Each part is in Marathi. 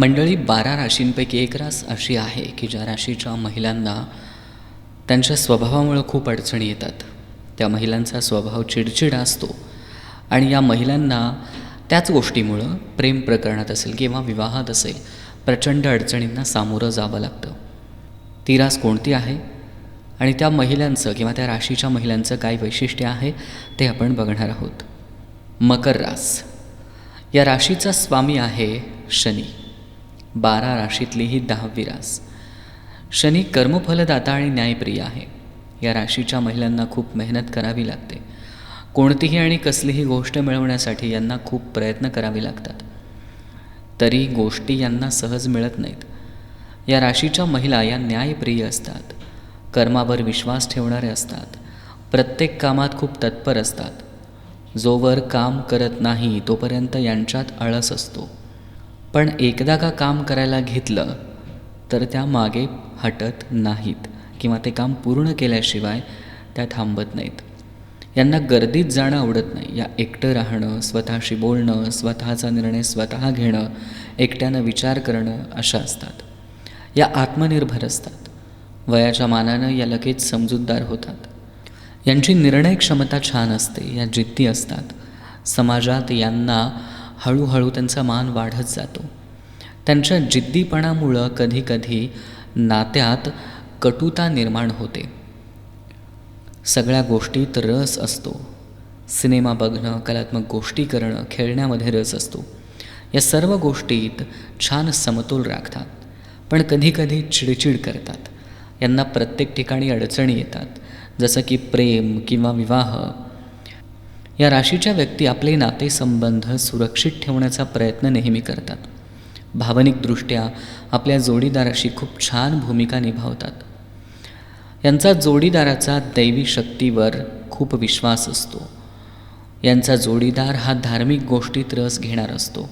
मंडळी बारा राशींपैकी एक रास अशी आहे की ज्या राशीच्या महिलांना त्यांच्या स्वभावामुळं खूप अडचणी येतात. त्या महिलांचा स्वभाव चिडचिडा असतो आणि या महिलांना त्याच गोष्टीमुळं प्रेम प्रकरणात असेल किंवा विवाहात असेल प्रचंड अडचणींना सामोरं जावं लागतं. ती रास कोणती आहे आणि त्या महिलांचं किंवा त्या राशीच्या महिलांचं काय वैशिष्ट्य आहे ते आपण बघणार आहोत. मकर रास. या राशीचा स्वामी आहे शनी. बारा राशीतली ही दहावी रास शनी कर्मफलदाता आणि न्यायप्रिय आहे. या राशीच्या महिलांना खूप मेहनत करावी लागते. कोणतीही आणि कसलीही गोष्ट मिळवण्यासाठी यांना खूप प्रयत्न करावे लागतात. तरी गोष्टी यांना सहज मिळत नाहीत. या राशीच्या महिला या न्यायप्रिय असतात. कर्मावर विश्वास ठेवणारे असतात. प्रत्येक कामात खूप तत्पर असतात. जोवर काम करत नाही तोपर्यंत यांच्यात आळस असतो. पण एकदा का काम करायला घेतलं तर त्या मागे हटत नाहीत किंवा ते काम पूर्ण केल्याशिवाय त्या थांबत नाहीत. यांना गर्दीत जाणं आवडत नाही. या एकटं राहणं स्वतःशी बोलणं स्वतःचा निर्णय स्वतः घेणं एकट्यानं विचार करणं अशा असतात. या आत्मनिर्भर असतात. वयाच्या मानानं या लगेच समजूतदार होतात. यांची निर्णय क्षमता छान असते या जिद्दी असतात. समाजात यांना हळूहळू त्यांचा मान वाढत जातो. त्यांच्या जिद्दीपणामुळं कधीकधी नात्यात कटुता निर्माण होते. सगळ्या गोष्टीत रस असतो. सिनेमा बघणं कलात्मक गोष्टी करणं खेळण्यामध्ये रस असतो. या सर्व गोष्टीत छान समतोल राखतात. पण कधीकधी चिडचिड करतात. यांना प्रत्येक ठिकाणी अडचणी येतात. जसं की प्रेम किंवा विवाह या राशीच्या व्यक्ती आपले नातेसंबंध सुरक्षित ठेवण्याचा प्रयत्न नेहमी करतात. भावनिकदृष्ट्या आपल्या जोडीदाराशी खूप छान भूमिका निभावतात. यांचा जोडीदाराचा दैवी शक्तीवर खूप विश्वास असतो. यांचा जोडीदार हा धार्मिक गोष्टीत रस घेणार असतो.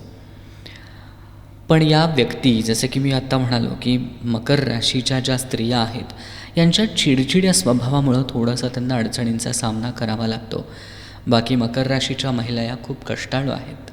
पण या व्यक्ती जसे की मी आत्ता म्हणालो की मकर राशीच्या ज्या स्त्रिया आहेत यांच्या चिडचिड्या स्वभावामुळं थोडासा त्यांना अडचणींचा सामना करावा लागतो. बाकी मकर राशीच्या महिला या खूप कष्टाळू आहेत.